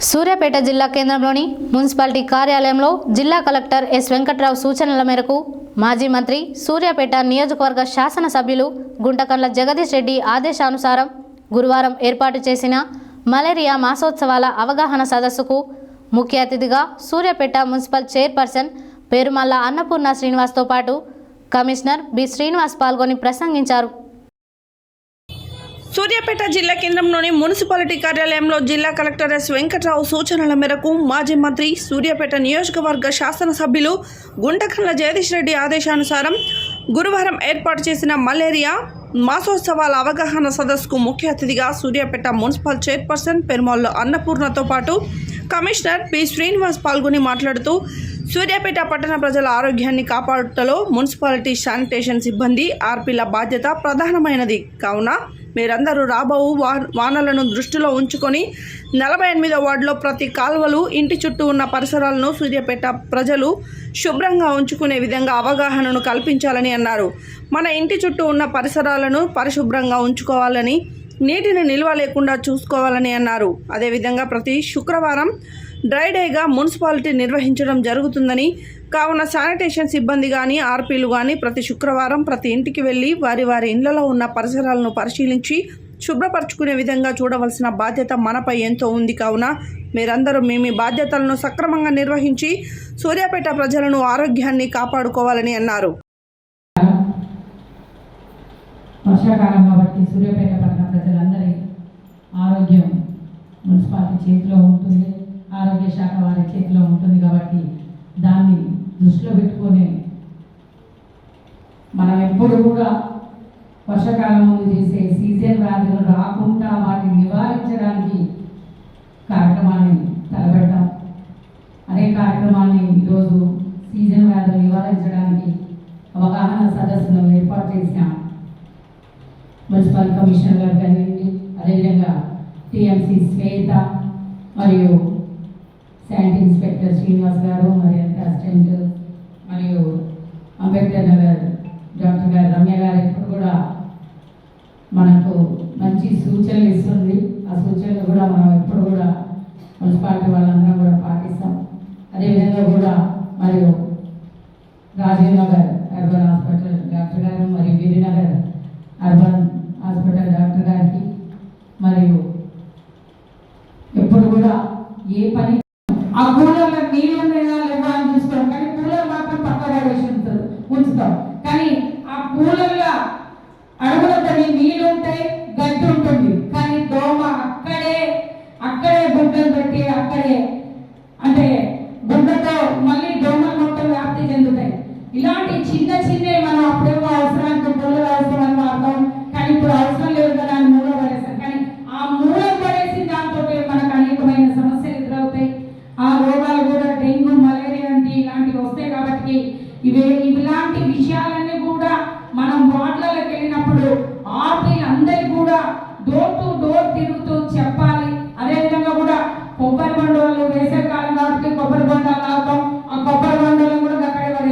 సూర్యాపేట జిల్లా కేంద్రంలోని మున్సిపాలిటీ కార్యాలయంలో జిల్లా కలెక్టర్ ఎస్ వెంకట్రావు సూచనల మేరకు మాజీ మంత్రి సూర్యాపేట నియోజకవర్గ శాసనసభ్యులు గుంటకండ్ల జగదీష్ రెడ్డి ఆదేశానుసారం గురువారం ఏర్పాటు చేసిన మలేరియా మాసోత్సవాల అవగాహన సదస్సుకు ముఖ్య అతిథిగా సూర్యాపేట మున్సిపల్ చైర్పర్సన్ పేరుమల్ల అన్నపూర్ణ శ్రీనివాస్తో పాటు కమిషనర్ బి శ్రీనివాస్ పాల్గొని ప్రసంగించారు. సూర్యాపేట జిల్లా కేంద్రంలోని మున్సిపాలిటీ కార్యాలయంలో జిల్లా కలెక్టర్ ఎస్ వెంకట్రావు సూచనల మేరకు మాజీ మంత్రి సూర్యాపేట నియోజకవర్గ శాసనసభ్యులు గుంటకండ్ల జగదీష్ రెడ్డి ఆదేశానుసారం గురువారం ఏర్పాటు చేసిన మలేరియా మాసోత్సవాల అవగాహన సదస్సుకు ముఖ్య అతిథిగా సూర్యాపేట మున్సిపల్ చైర్పర్సన్ పెరుమాళ్ళు అన్నపూర్ణతో పాటు కమిషనర్ పి శ్రీనివాస్ పాల్గొని మాట్లాడుతూ సూర్యాపేట పట్టణ ప్రజల ఆరోగ్యాన్ని కాపాడుటలో మున్సిపాలిటీ శానిటేషన్ సిబ్బంది ఆర్పీల బాధ్యత ప్రధానమైనది. కావున మీరందరూ రాబోవు వా- వానలను దృష్టిలో ఉంచుకొని నలభై ఎనిమిదో వార్డులో ప్రతి కాల్వలు ఇంటి చుట్టూ ఉన్న పరిసరాలను సూర్యపేట ప్రజలు శుభ్రంగా ఉంచుకునే విధంగా అవగాహనను కల్పించాలని అన్నారు. మన ఇంటి చుట్టూ ఉన్న పరిసరాలను పరిశుభ్రంగా ఉంచుకోవాలని నీటిని నిల్వ లేకుండా చూసుకోవాలని అన్నారు. అదేవిధంగా ప్రతి శుక్రవారం డ్రై డేగా మున్సిపాలిటీ నిర్వహించడం జరుగుతుందని కావున శానిటేషన్ సిబ్బంది కానీ ఆర్పీలు కానీ ప్రతి శుక్రవారం ప్రతి ఇంటికి వెళ్ళి వారి వారి ఇళ్ళలో ఉన్న పరిసరాలను పరిశీలించి శుభ్రపరచుకునే విధంగా చూడవలసిన బాధ్యత మనపై ఎంతో ఉంది. కావున మీరందరూ మీ మీ బాధ్యతలను సక్రమంగా నిర్వహించి సూర్యాపేట ప్రజలను ఆరోగ్యాన్ని కాపాడుకోవాలని అన్నారు. వర్షాకాలం కాబట్టి సూర్యాపేట పట్టణ ప్రజలందరి ఆరోగ్యం మున్సిపాలిటీ చేతిలో ఉంటుంది. ఆరోగ్య శాఖ వారి చేతిలో ఉంటుంది కాబట్టి దాన్ని దృష్టిలో పెట్టుకొని మనం ఎప్పుడు కూడా వర్షాకాలం ముందు చేసే సీజన్ వ్యాధులు రాకుండా వాటిని నివారించడానికి కార్యక్రమాన్ని తలపెడతాం. అనే కార్యక్రమాన్ని ఈరోజు సీజన్ వ్యాధులు నివారించడానికి అవగాహన సదస్సును ఏర్పాటు చేసినాం మున్సిపల్ కమిషనర్ గారు కానివ్వండి అదేవిధంగా టీఎంసీ శ్వేత మరియు శానిటరీ ఇన్స్పెక్టర్ శ్రీనివాస్ గారు మరి అసిస్టెంట్ మరియు అంబేద్కర్ నగర్ డాక్టర్ గారు రమ్య గారు ఎప్పుడు కూడా మనకు మంచి సూచనలు ఇస్తుంది. ఆ సూచనలు కూడా మనం ఎప్పుడు కూడా మున్సిపాలిటీ వాళ్ళందరం కూడా పాటిస్తాం. అదేవిధంగా కూడా మరియు Rajiv Nagar urban hospital doctor గారు మరియు గిరినగర్ అర్బన్ హాస్పిటల్ డాక్టర్ గారికి మరియు ఎప్పుడు కూడా ఏ పని గుడ్డలు పెట్టి అక్కడే అంటే గుడ్డతో మళ్ళీ దోమలు మొత్తం వ్యాప్తి చెందుతాయి. ఇలాంటి చిన్న చిన్న మనం అప్పుడేమో అవసరానికి మూలలు అవసరం అని వాడతాం కానీ ఇప్పుడు అవసరం లేదు కదా అని మూల పడేస్తాం. కానీ ఆ మూల పడేసి దాంతో మనకు అనేకమైన సమస్యలు ఎదురవుతాయి. ఆ రోగాలు కూడా డెంగ్యూ మలేరియా అంటే ఇలాంటివి వస్తాయి కాబట్టి ఇవే ఇలాంటి విషయాలు Canal